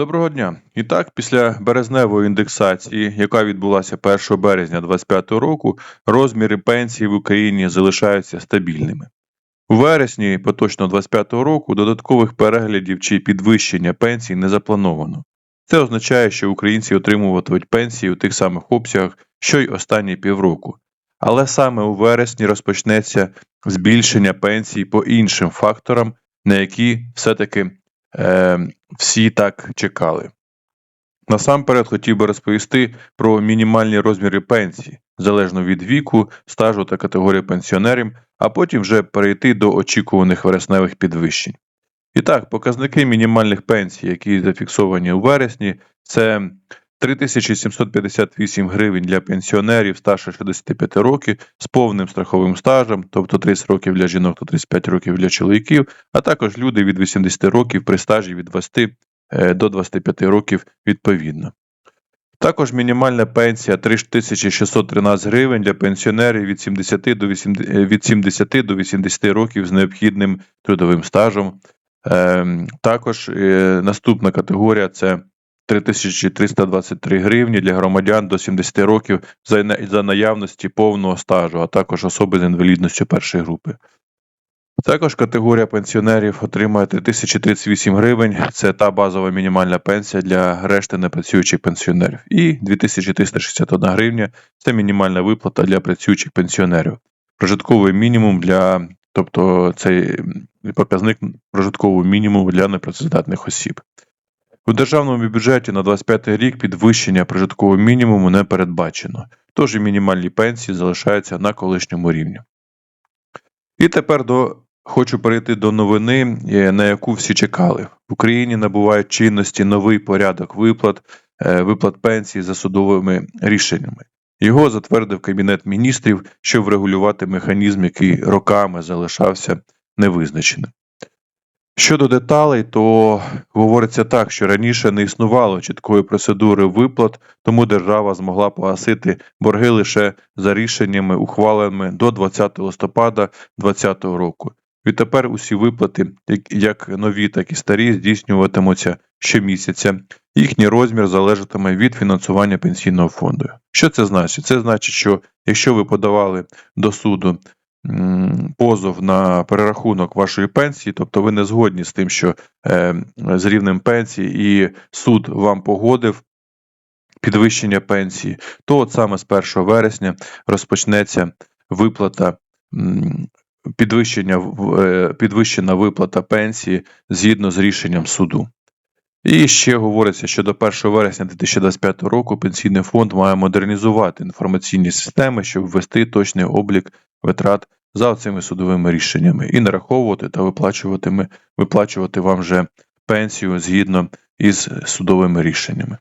Доброго дня. І так, після березневої індексації, яка відбулася 1 березня 2025 року, розміри пенсій в Україні залишаються стабільними. У вересні поточно 2025 року додаткових переглядів чи підвищення пенсій не заплановано. Це означає, що українці отримуватимуть пенсії у тих самих обсягах, що й останні півроку. Але саме у вересні розпочнеться збільшення пенсій по іншим факторам, на які все-таки е, всі так чекали. Насамперед хотів би розповісти про мінімальні розміри пенсії, залежно від віку, стажу та категорії пенсіонерів, а потім вже перейти до очікуваних вересневих підвищень. І так, показники мінімальних пенсій, які зафіксовані у вересні, це 3758 гривень для пенсіонерів старше 65 років з повним страховим стажем, тобто 30 років для жінок та 35 років для чоловіків, а також люди від 80 років при стажі від 20 е, до 25 років відповідно. Також мінімальна пенсія 3613 гривень для пенсіонерів від 70 до 80, е, від 70 до 80 років з необхідним трудовим стажем. Ем, Також е, наступна категорія це 3323 гривні для громадян до 70 років за наявності повного стажу, а також особи з інвалідністю першої групи. Також категорія пенсіонерів отримає 3038 гривень. Це та базова мінімальна пенсія для решти непрацюючих пенсіонерів. І 2361 гривня це мінімальна виплата для працюючих пенсіонерів. Прожитковий мінімум для, тобто цей показник прожиткового мінімуму для непрацездатних осіб. У державному бюджеті на 25 рік підвищення прожиткового мінімуму не передбачено, тож і мінімальні пенсії залишаються на колишньому рівні. І тепер до хочу перейти до новини, е, на яку всі чекали. В Україні набуває чинності новий порядок виплат, е, виплат пенсій за судовими рішеннями. Його затвердив Кабінет міністрів, щоб врегулювати механізм, який роками залишався невизначеним. Щодо деталей, то говориться так, що раніше не існувало чіткої процедури виплат, тому держава змогла погасити борги лише за рішеннями, ухваленими до 20 листопада 2020 року. Відтепер усі виплати, як- нові, так і старі, здійснюватимуться щомісяця. Їхній розмір залежатиме від фінансування пенсійного фонду. Що це значить? Це значить, що якщо ви подавали до суду позов на перерахунок вашої пенсії, тобто ви не згодні з тим, що е, з рівнем пенсії, і суд вам погодив підвищення пенсії, то от саме з 1 вересня розпочнеться виплата. Підвищення е, підвищена виплата пенсії згідно з рішенням суду. І ще говориться, що до 1 вересня 2025 року пенсійний фонд має модернізувати інформаційні системи, щоб ввести точний облік витрат за цими судовими рішеннями і нараховувати та виплачувати, виплачувати вам вже пенсію згідно із судовими рішеннями.